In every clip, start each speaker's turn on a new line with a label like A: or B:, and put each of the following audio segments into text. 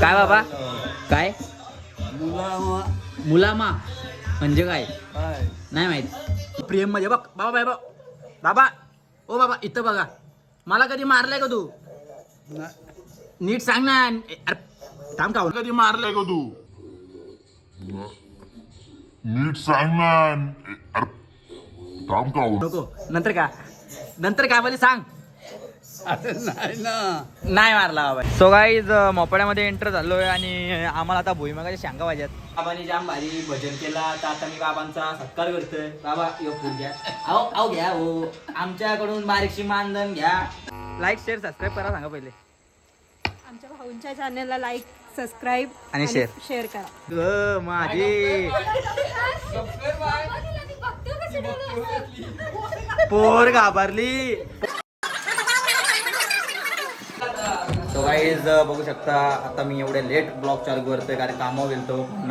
A: काय बाबा? काय?
B: मुला
A: मुलामा. म्हणजे काय? नाही माहीत. प्रेम म्हणजे बघ. बाबा बाबा बाबा. ओ बाबा इथं बघा. मला कधी मारलंय का तू? नीट सांग ना. अरे थांब का?
C: कधी मारलाय का तू? नीट सांग ना. अरे थांब का? हो?
A: नको. नंतर का? नंतर काय बोले सांग.
B: अरे नाही ना.
A: नाही मारला बाबा. सो गाईज मोपड्यामध्ये एंटर झालोय आणि आम्हाला आता भुईमगाच्या शेंगा पाहिजेत. बाबांनी जाम भारी भजन केला. तर आता मी बाबांचा सत्कार करतोय. बाबा यो फुल घ्या. अहो अहो घ्या हो. आमच्याकडून बारीकशी मानधन घ्या. लाईक शेअर सबस्क्राईब करा सांगा पहिले.
D: आमच्या भाऊंच्या चॅनलला लाईक सबस्क्राईब
A: आणि share.
D: शेअर करा.
A: ग माझी. पोर घाबरली. गाईज बघू शकता आता मी एवढे लेट ब्लॉग चालू करतोय कारण कामावर गेलतो. पण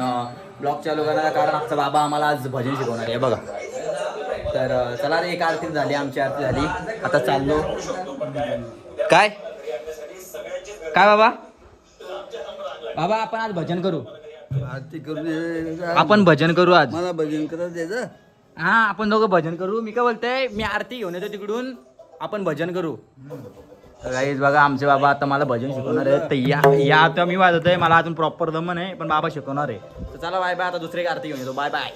A: ब्लॉग चालू करण्याचं कारण आमचा बाबा आम्हाला आज भजन शिकवणार आहे बघा. तर चला रे एक आरती झाली आमची आरती झाली. आता चाललो. काय? काय बाबा? बाबा आपण आज भजन करू.
B: आरती करून ये.
A: आपण भजन करू आज.
B: मला भजन करत
A: हा आपण दोघं भजन करू. मी काय बोलतोय? मी आरती घेऊन येतो तिकडून. आपण भजन करू. गाईज बघा आमचे बाबा आता मला भजन शिकवणार आहे तर या या आता मी वाजतोय मला अजून प्रॉपर दमन आहे पण बाबा शिकवणार आहे. तर चला बाय बाय आता दुसरी आरती घेऊन येतो. बाय बाय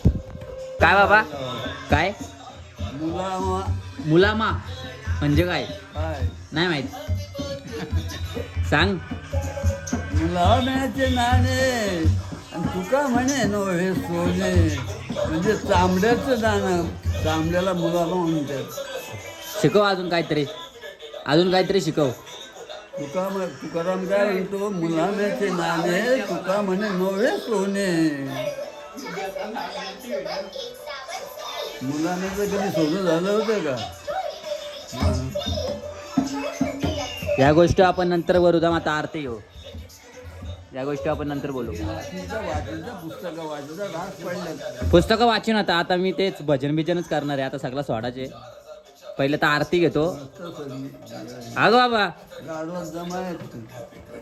A: काय बाबा? काय?
B: मुला
A: मुलामा. म्हणजे काय? नाही माहीत. सांग.
B: मुलाम्याचे नाणे. तुका म्हणे नो हे सोने. म्हणजे चांबड्याचं दाणं चांबड्याला मुलामा म्हणतात.
A: शिकव अजून काहीतरी. अजून काहीतरी शिकव.
B: तुका तुकाराम काय म्हणतो? मुलाम्याचे नाणे तुका म्हणे नोवे सोने. मुलाम्याचं कधी सोनं झालं होतं का?
A: या गोष्टी आपण नंतर बोलू द्या आता आरती घेऊ. या गोष्टी आपण नंतर बोलू.
B: पुस्तकं
A: वाचून आता आता मी तेच भजन बिजनच करणार आहे. आता सगळा सोडाचे पहिले तर आरती घेतो. अगं बाबा.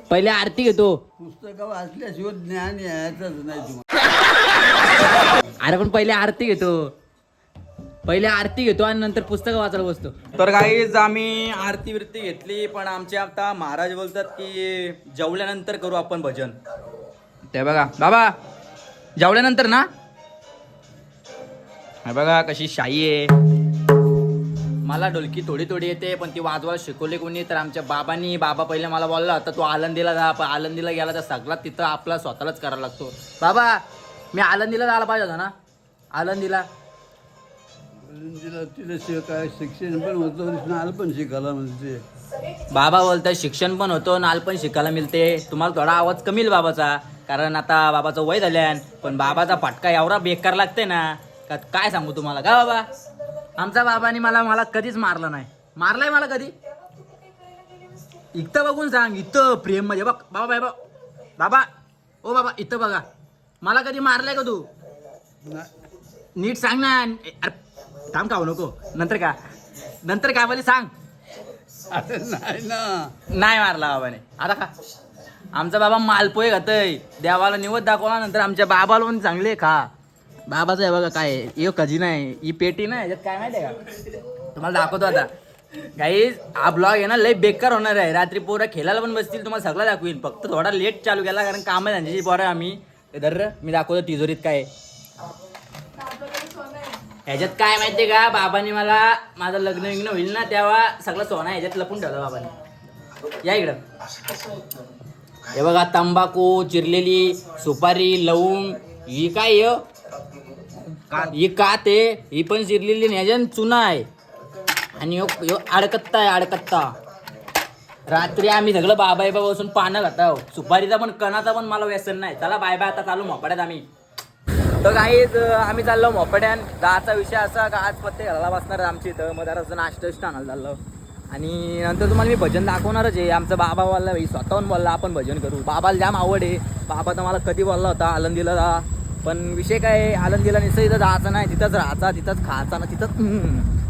A: पहिले आरती घेतो.
B: पुस्तकं वाचल्याशिवाय ज्ञान यायचंच नाही तुम्हाला
A: अरे पण पहिले आरती घेतो. पहिले आरती घेतो आणि नंतर पुस्तकं वाचायला बसतो. तर काहीच आम्ही आरती बिरती घेतली पण आमचे आता महाराज बोलतात की जेवल्यानंतर करू आपण भजन. ते बघा. बाबा जेवल्यानंतर ना? बघा कशी शाई आहे. मला ढोलकी थोडी थोडी येते पण ती वाजवायला शिकवली कोणी? तर आमच्या बाबांनी बाबा पहिले मला बोलला होता तू आळंदीला जा पण आळंदीला गेला तर सगळा तिथं आपला स्वतःलाच करायला लागतो. बाबा मी आळंदीला जायला पाहिजे होता ना?
B: तिला तिला काय शिक्षण पण होतं पण शिकायला
A: बाबा बोलताय शिक्षण पण होतं नाल पण शिकायला मिळते. तुम्हाला थोडा आवाज कमी येईल बाबाचा कारण आता बाबाचं वय झाल्यान पण बाबाचा फटका एवढा बेकार लागते ना काय सांगू तुम्हाला? का बाबा? आमचा बाबाने मला मला कधीच मारला नाही. मारलाय मला कधी? इथं बघून सांग इथं प्रेम म्हणजे बघ बाबा बाबा. बाबा ओ बाबा इथं बघा. मला कधी मारलाय का तू? नीट सांग ना. अरे थांब का नको. नंतर का? नंतर काय बोले सांग.
B: अरे नाही ना.
A: नाही मारला बाबाने. आता का आमचा बाबा मालपोहे खातय देवाला निवड दाखवला नंतर आमच्या बाबाला पण चांगले खा. बाबाचं आहे बघा काय आहे? यो खजिना आहे ही पेटी नाही याच्यात काय माहिती आहे का? तुम्हाला दाखवतो आता. काही हा ब्लॉग आहे ना लय बेकार होणार आहे. रात्री पोरं खेळायला पण बसतील तुम्हाला सगळं दाखवीन. फक्त थोडा लेट चालू केला कारण काम आहे त्यांच्याशी पोरं आम्ही. ते धर मी दाखवतो तिजोरीत काय आहे. ह्याच्यात काय माहितीये का? बाबांनी मला माझं लग्न विग्न होईल ना तेव्हा सगळं सोनं ह्याच्यात लपून ठेवलं बाबांनी. या इकडं. हे बघा तंबाखू चिरलेली सुपारी लवंग ही काय य? कात आहे ही पण शिरलेली नाही चुना आहे. आणि ह्यो ह्यो अडकत्ता आहे अडकत्ता रात्री आम्ही सगळं बाबाई बाबा बसून पानं खातो सुपारीचा पण कणाचा पण मला व्यसन नाही. चला बाय बाय आता चालू मोपड्यात आम्ही. तर काहीच आम्ही चाललो मोपड्यान गाचा विषय असा का आज पत्ते घालायला बसणार आमची इथं. मग जरा नाश्ता विष्ट आणायला चाललो. आणि नंतर तुम्हाला मी भजन दाखवणारच आहे. आमचा बाबा बोलला भाई स्वतःहून बोलला आपण भजन करू. बाबाला जाम आवड आहे. बाबा तर मला कधी बोलला होता आलंदीला पण विषय काय आहे, आनंदीला निसं इथं जायचं नाही तिथंच राहायचा तिथंच खायचा ना तिथंच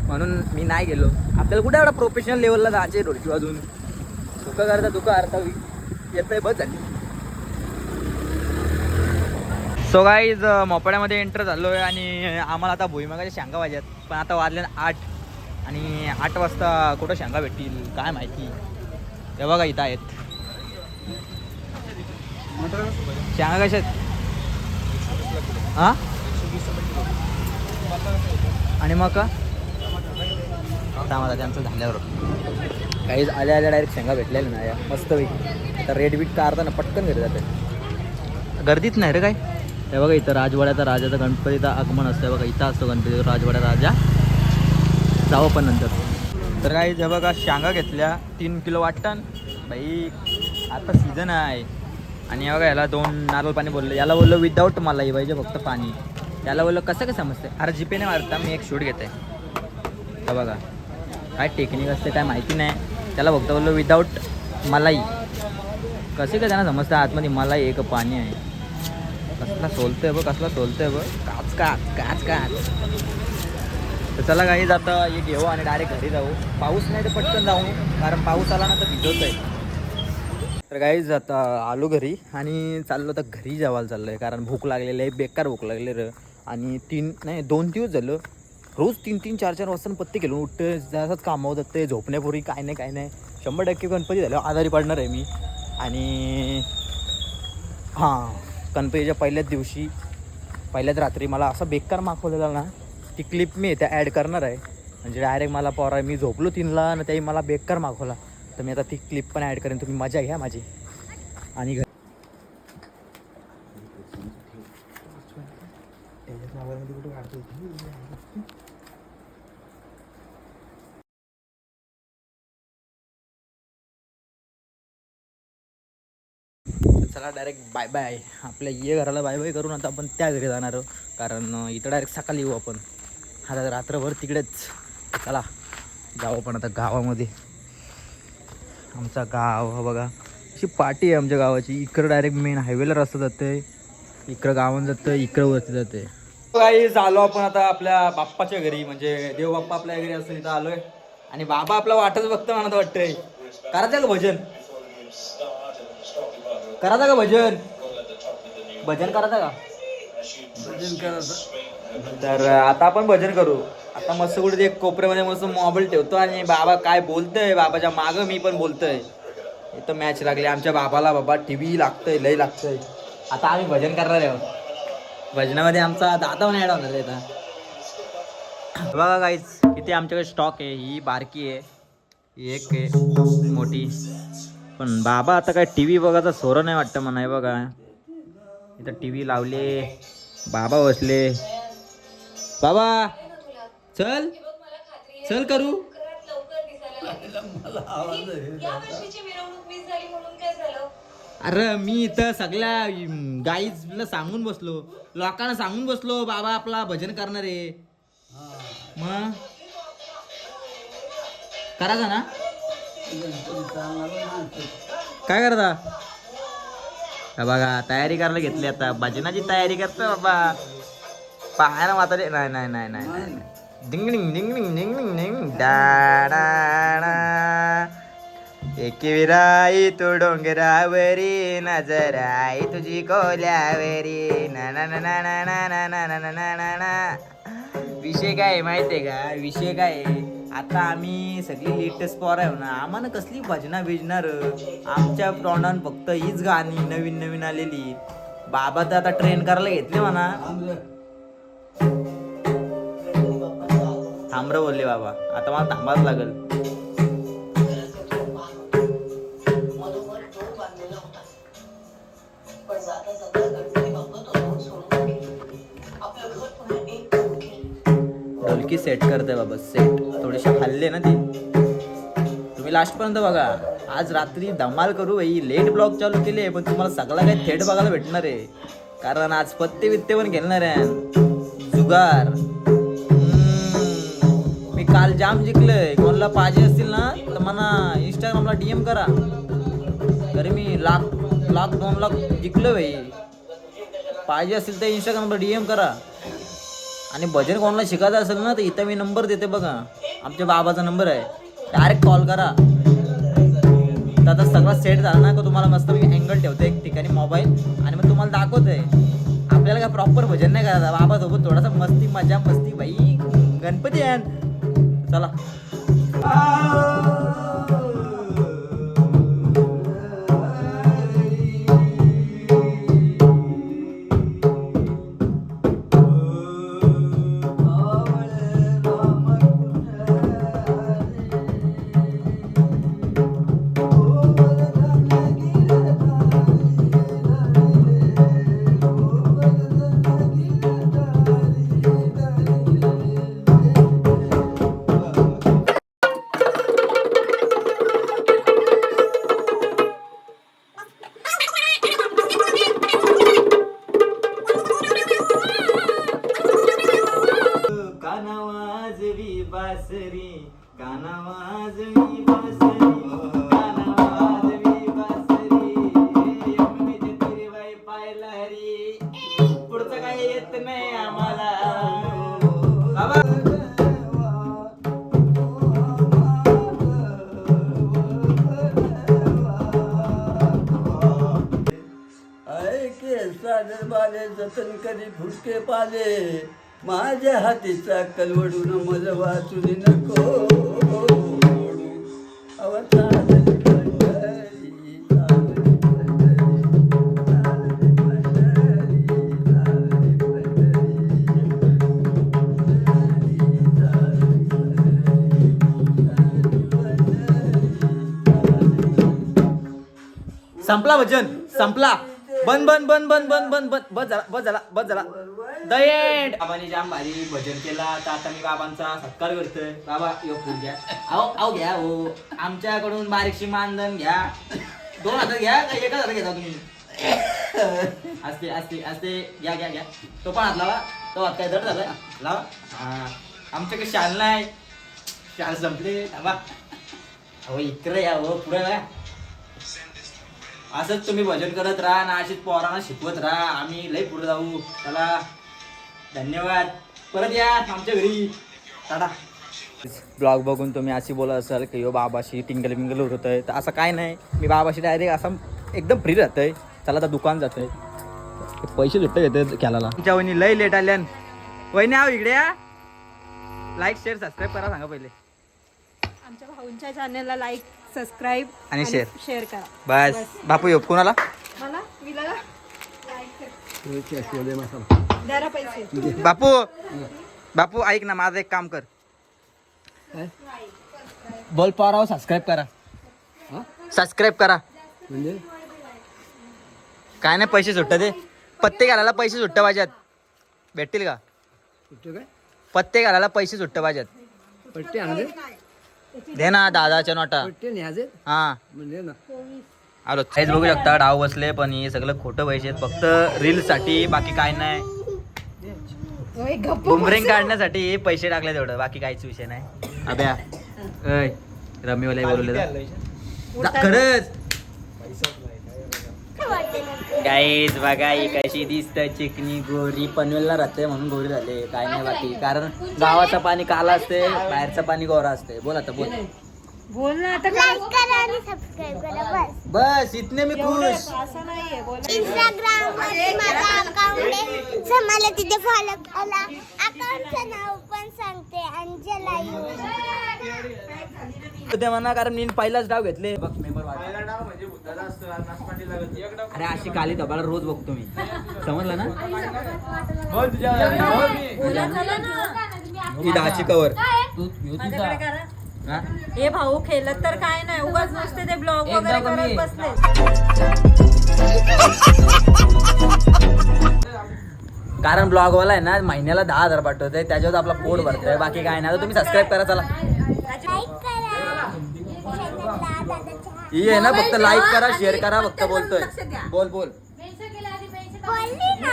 A: म्हणून मी नाही गेलो. आपल्याला कुठे एवढा प्रोफेशनल लेवलला जायचे ढोलकी वाजून दुःख करता दुःख अर्थ येतंय बस झाली. सो गाईज मोपाड्यामध्ये एंटर झालो आहे आणि आम्हाला आता भुईमागाच्या शेंगा पाहिजेत पण आता वाजले आठ आणि आठ वाजता कुठं शेंगा भेटतील काय माहिती? तेव्हा बघा इथं आहेत. शेंगा कशा आहेत? हां? आणि मग का? मला त्यांचं झाल्यावर. काही आल्या आल्या डायरेक्ट शेंगा भेटलेल्या नाही या मस्त मस्तपैकी आता रेड बीट काढताना पटकन घरी जाते. गर्दीच नाही रे काय? हे बघा इथं राजवाड्याचा राजाचा गणपतीचा आगमन असतं बघा इथं असतो गणपती राजवाड्या राजा. जावं पण नंतर. तर काही हे बघा शेंगा घेतल्या तीन किलो वाटण. बाई आता सीझन आहे. आणि बघा याला दोन नारळ पाणी बोललं. याला बोललो विदाऊट मलाई पाहिजे फक्त पाणी. याला बोललं कसं काय समजते अरे जीपेने मारता मी एक शूट घेते हे बघा काय टेक्निक असते काय माहिती नाही. त्याला फक्त बोललो विदाऊट मलाई. कसे काय त्यांना समजतं आतमध्ये मलाई एक पाणी आहे. कसला सोलतोय बघ कसला सोलतोय बघ. काच काच काच काच. तर चला काही जाता हे घेऊ आणि डायरेक्ट घरी जाऊ. पाऊस नाही तर पटकन जाऊ कारण पाऊस आला ना तर भिजवत आहे तर काही आता आलो घरी आणि चाललो तर घरी जेवायला चाललो आहे कारण भूक लागलेली आहे बेकार भूक लागले र आणि तीन नाही दोन दिवस झालं. रोज तीन तीन चार चार वाजता पत्ते केलो. उठतं जसंच कामावर ते झोपण्यापूर्वी काय नाही काय नाही. शंभर टक्के गणपती झालं आजारी पडणार आहे मी. आणि हां गणपतीच्या पहिल्याच दिवशी पहिल्याच रात्री मला असा बेकार मागवलेला ना ती क्लिप मी त्या ॲड करणार आहे. म्हणजे डायरेक्ट मला पोरा मी झोपलो तीनला आणि त्याही मला बेकार मागवला तर मी आता ती क्लिप पण ॲड करेन. तुम्ही मजा घ्या माझी. आणि घर चला डायरेक्ट बाय बाय आपल्या ये घराला बाय बाय करून आता आपण त्या घरी जाणार आहोत. कारण इथं डायरेक्ट सकाळी येऊ आपण. आता रात्रभर तिकडेच. चला जाऊ आपण आता गावामध्ये. आमचा गाव हा बघा. अशी पाटी आहे आमच्या गावाची. इकडं डायरेक्ट मेन हायवेला रस्ता जाते इकडं गावात जातं इकडं वरती जाते काही झालो आपण आता आपल्या बाप्पाच्या घरी. म्हणजे देव बाप्पा आपल्या घरी असं इथं आलोय. आणि बाबा आपला वाटच बघतो म्हणत वाटतंय. करायचं का भजन. करायचं का भजन. भजन करायचं का
B: भजन करायचं
A: तर आता आपण भजन करू. आता मस्त कुठे ते कोपऱ्यामध्ये मस्त मोबाईल ठेवतो आणि बाबा काय बोलतोय? बाबाच्या मागं मी पण बोलतोय. इथं मॅच लागली. आमच्या बाबाला बाबा टी व्ही लागतंय लय लागतंय. आता आम्ही भजन करणार आहोत. भजनामध्ये आमचा दादा पण ॲड होणार आहे आता बघा काहीच इथे आमच्याकडे स्टॉक आहे. ही बारकी आहे. एक आहे. मोठी. पण बाबा आता काय टी व्ही बघायचा सोरं नाही वाटतं म्हणाय बघा. इथं टी व्ही लावले. बाबा बसले. बाबा! चल. चल करू. अरे मी इथं सगळ्या गाईजला सांगून बसलो. लोकांना सांगून बसलो बाबा आपला भजन करणार आहे. मग? करायचा ना. काय करता? हा बघा तयारी करायला घेतली आता. भजनाची तयारी करतो बाबा. पाहायला म्हातारे नाही नाही नाही. नाही. डिंग डिंग डिंगडिंग डिंगडिंग डिंगडिंग डिंग डा डा डा. एक तो तू डोंगरावरी नजर आई तुझी कोल्यावरी ना ना ना ना ना ना ना ना ना ना ना ना ना विषय काय माहिती आहे का विषय काय आता आम्ही सगळी लेटेस्ट पॉर आहे ना आम्हाला कसली भजना भिजणार आमच्या तोंडान फक्त हीच गाणी नवीन नवीन आलेली बाबा तर आता ट्रेन करायला घेतले म्हणा थांबर बोलले बाबा. आता मला थांबाच लागल. ढोलकी सेट करते बाबा सेट थोडीशी हल्ले ना ती. तुम्ही लास्ट पर्यंत बघा. आज रात्री धमाल करू भाई लेट ब्लॉग चालू केले पण तुम्हाला सगळा काही थेट बघायला भेटणार आहे. कारण आज पत्ते वित्ते पण घेणार आहे. जुगार. मी काल जाम जिंकलंय. कोणाला पाहिजे असतील ना तर मला इंस्टाग्रामला डीएम करा. तरी मी लाख लाख दोन लाख जिंकलो भाई पाहिजे असेल तर इंस्टाग्रामला डीएम करा. आणि भजन कोणाला शिकायचं असेल ना तर इथं मी नंबर देते बघा. आमच्या बाबाचा नंबर आहे. डायरेक्ट कॉल करा. तर आता सगळा सेट झाला ना का तुम्हाला मस्त मी अँगल ठेवतो एक ठिकाणी मोबाईल आणि मग तुम्हाला दाखवतोय. आपल्याला काय प्रॉपर भजन नाही करायचं. बाबासोबत थोडासा मस्ती मजा मस्ती भाई गणपती आहे. चला.
B: दर्शन करी फुटके पाले माझ्या हातीचा कलवडून मला वाचून नको. अवतार
A: संपला भजन संपला. बन बन बन बन बन बन बन बस झाला बस झाला बस झाला. The end. बाबांनी जाम भारी भजन केला. तर आता मी बाबांचा सत्कार करतोय. बाबा यो फुल घ्या. अहो अहो घ्या हो. आमच्याकडून बारीकशी मानधन घ्या. दोन हजार घ्या का एकच हजार घेता तुम्ही? असते असते असते. घ्या घ्या घ्या. तो पण हात लावा. तो हात काय दर झालाय? लावा. हा. आमच्याकडे शाल नाही. शाल संपले. थांबा. अहो इकडे या हो. पुढे या असंच तुम्ही भजन करत राहा ना अशीच पोरांना शिकवत राहा. आम्ही लई पुढे जाऊ. चला. धन्यवाद. परत या आमच्या घरी. टाटा. ब्लॉग बघून तुम्ही अशी बोलत असाल की यो बाबाशी टिंगल बिंगल होत आहे तर असं काय नाही. मी बाबाशी डायरेक्ट असं एकदम फ्री राहतंय. चला आता दुकान जातोय. पैसे सुट्ट घेते खेळायला? तुमच्या वहिनी लई लेट आल्यान वहिनी आव इकडे या. लाईक शेअर सबस्क्राईब करा सांगा पहिले.
D: आमच्या भाऊंच्या चॅनलला लाईक सबस्क्राईब
A: आणि share.
D: शेअर करा.
A: बस. बापू यो कोणाला
D: मला? विलाला पैसे.
A: बापू! बापू ऐक ना माझं एक काम कर. बोल पाराव सबस्क्राईब करा. सबस्क्राईब करा.
B: म्हणजे?
A: काय नाही पैसे सुट्ट दे पत्ते घालायला पैसे सुट्ट पाहिजेत भेटतील का? पत्ते घालायला पैसे सुट्ट पाहिजेत
B: पट्टे आणले?
A: दे ना दादाच्या नोटा. हा. आलो. काहीच बघू शकता डाव बसले पण हे सगळं खोटं पैसे आहेत. फक्त रील साठी बाकी काय नाही.
D: ओय, गप्प
A: बुमरिंग काढण्यासाठी हे पैसे टाकले तेवढं. बाकी काहीच विषय नाही. अभ्या. ऐ रमीवाला बोलवले खरंच. गाईज बघा ही कशी दिसत चिकनी गोरी. पनवेलला राहते म्हणून गोरी झाले. काय नाही बाकी. कारण गावाचं पाणी काला असते बाहेरचं पाणी गोरा असते. बोल आता बोल.
D: बोल ना आता काय?
E: लाईक करा आणि सबस्क्राईब करा बस.
A: बस इतने मी खुश.
D: असं नाहीये बोल
E: इंस्टाग्राम वरती माझा अकाउंट आहे. जर मला तिथे फॉलो करा. अकाउंटचं नाव पण सांगते अंजला यू
A: ते म्हणा कारण मी पहिलाच डाव घेतले. बघ मेंबर अरे अशी काली धबाला रोज बघतो मी. समजलं ना? ही दहाची कवर. हा?
D: हे भाऊ खेळत तर काय नाही. उगाच नुसते ते ब्लॉग वगैरे करत बसले.
A: कारण ब्लॉग वाला आहे ना महिन्याला दहा हजार पाठवतोय. त्याच्यावर आपला पोट भरतोय. बाकी काय नाही. तुम्ही सबस्क्राईब करा चला.
E: लाईक करा.
A: ही आहे ना फक्त लाईक करा शेअर करा फक्त बोलतोय. बोल बोल.
E: बोलली ना.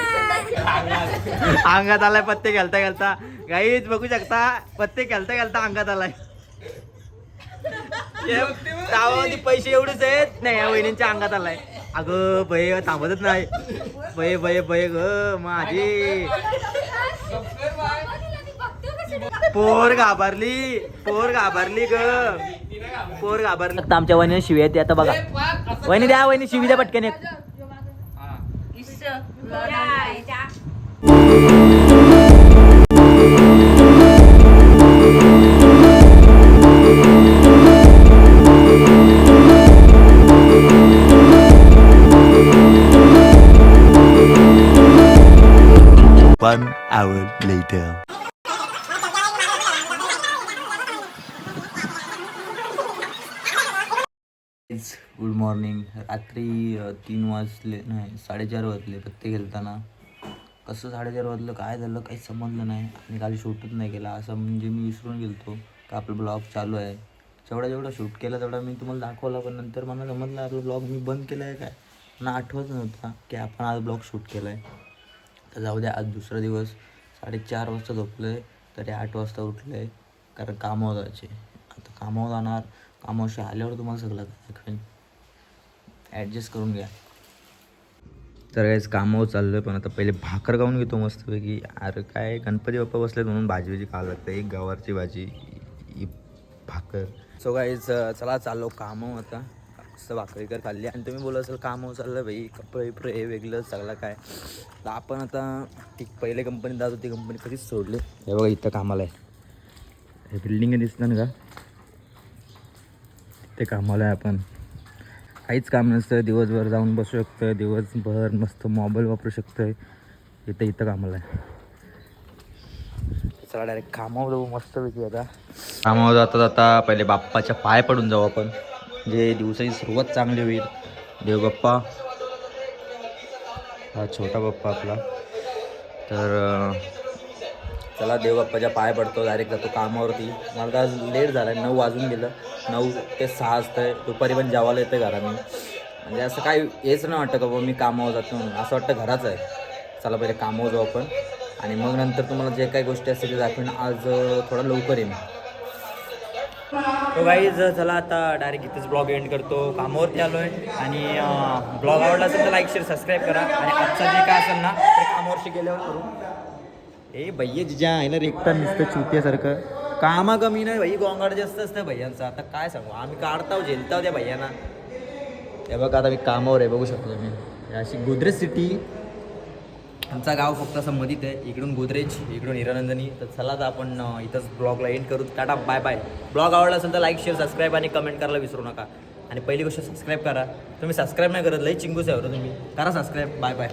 A: अंगात आलाय पत्ते घालता घालता. गाईच बघू शकता पत्ते घालता घालता अंगात आलाय. पैसे एवढेच आहेत. नाही या वहिनींच्या अंगात आलाय. अगं भय थांबतच नाही. भय भय भय ग माझी. पोर घाबरली पोर घाबरली ग. पोर घाबरली. आमच्या वहिनी शिवी आहेत आता बघा. वहिनी द्या वहिनी शिवी द्या पटकन एक. रात्री तीन वाजले नाही साडेचार वाजले पत्ते खेळताना कसं साडेचार वाजलं काय झालं काही समजलं नाही. आणि काल शूटच नाही केला. असं म्हणजे मी विसरून गेलतो का आपलं ब्लॉग चालू आहे. जेवढा जेवढा शूट केला तेवढा मी तुम्हाला दाखवला पण नंतर मला समजलं आपलं ब्लॉग मी बंद केला आहे काय. मला आठवत नव्हता की आपण आज ब्लॉग शूट केला आहे. तर जाऊ द्या आज दुसरा दिवस. साडेचार वाजता झोपलं आहे तरी आठ वाजता उठलं आहे कारण कामावर जायचे. आता कामावर जाणार. कामाशी आल्यावर तुम्हाला सगळं दाखवेन. ॲडजस्ट करून घ्या. तर काहीच कामावर चाललं आहे पण आता पहिले भाकर खाऊन घेतो मस्तपैकी. अरे काय गणपती बाप्पा बसलेत म्हणून भाजी भाजी खावं लागतं एक गवारची भाजी ही भाकर. सो काहीच चला चाललो कामावर आता. मस्त भाकरी कर खाल्ली. आणि तुम्ही बोला असेल कामावर चाललं भाई. कपडे विपडे हे वेगळं सगळं काय. तर आपण आता ती पहिले कंपनीत जात होती कंपनी कधीच सोडली. हे बघा इथं कामाला आहे. हे बिल्डिंग दिसतं ना का? ते कामाला आहे आपण. काहीच काम नसतं दिवसभर जाऊन बसू शकतं दिवसभर मस्त मोबाईल वापरू शकतं इथं इथं कामाला आहे. चला डायरेक्ट कामावर जाऊ मस्तपैकी आता. कामावर जाता जाता पहिले बाप्पाच्या पाय पडून जाऊ आपण. जे दिवसाची सुरुवात चांगली होईल. देव बाप्पा. हा छोटा बाप्पा आपला. तर चला देवबाप्पाच्या पाय पडतो डायरेक्ट जातो कामावरती. मला तर आज लेट झाला आहे नऊ वाजून गेलं. नऊ ते सहा असतं दुपारी पण जेवायला येतं घरा मी म्हणजे असं काय हेच नाही वाटतं का बाबा मी कामावर जातो म्हणून. असं वाटतं घराच आहे. चला पहिले कामावर जाऊ आपण. आणि मग नंतर तुम्हाला जे काही गोष्टी असतील ते दाखवेन. आज थोडा लवकर येईन. हो तो गाईज चला आता डायरेक्ट इथेच ब्लॉग एंड करतो. कामावरती आलो आहे आणि ब्लॉग आवडला असेल तर लाईक शेअर सबस्क्राईब करा. आणि आजचा जे काय असेल ना ते कामावरशी गेल्यावर करू. ए भैया जिजा आहे ना रेखता नुसतं चुत्यासारखं. कामा कमी नाही भाई गोंगाट जास्त असतं भैयांचं. आता काय सांगू? आम्ही काढताव झेलताव त्या भैयांना. हे बघा आता मी कामावर आहे बघू शकतो तुम्ही. अशी गोदरेज सिटी. आमचा गाव फक्त असं मधीत आहे. इकडून गोदरेज इकडून हिरानंदनी. तर चला तर आपण इथंच ब्लॉगला एंड करू. टाटा बाय बाय ब्लॉग आवडला असेल तर लाईक शेअर सबस्क्राईब आणि कमेंट करायला विसरू नका. आणि पहिली गोष्ट सबस्क्राईब करा. तुम्ही सबस्क्राईब नाही करत लई चिंगूस आहे हो तुम्ही. करा सबस्क्राईब बाय बाय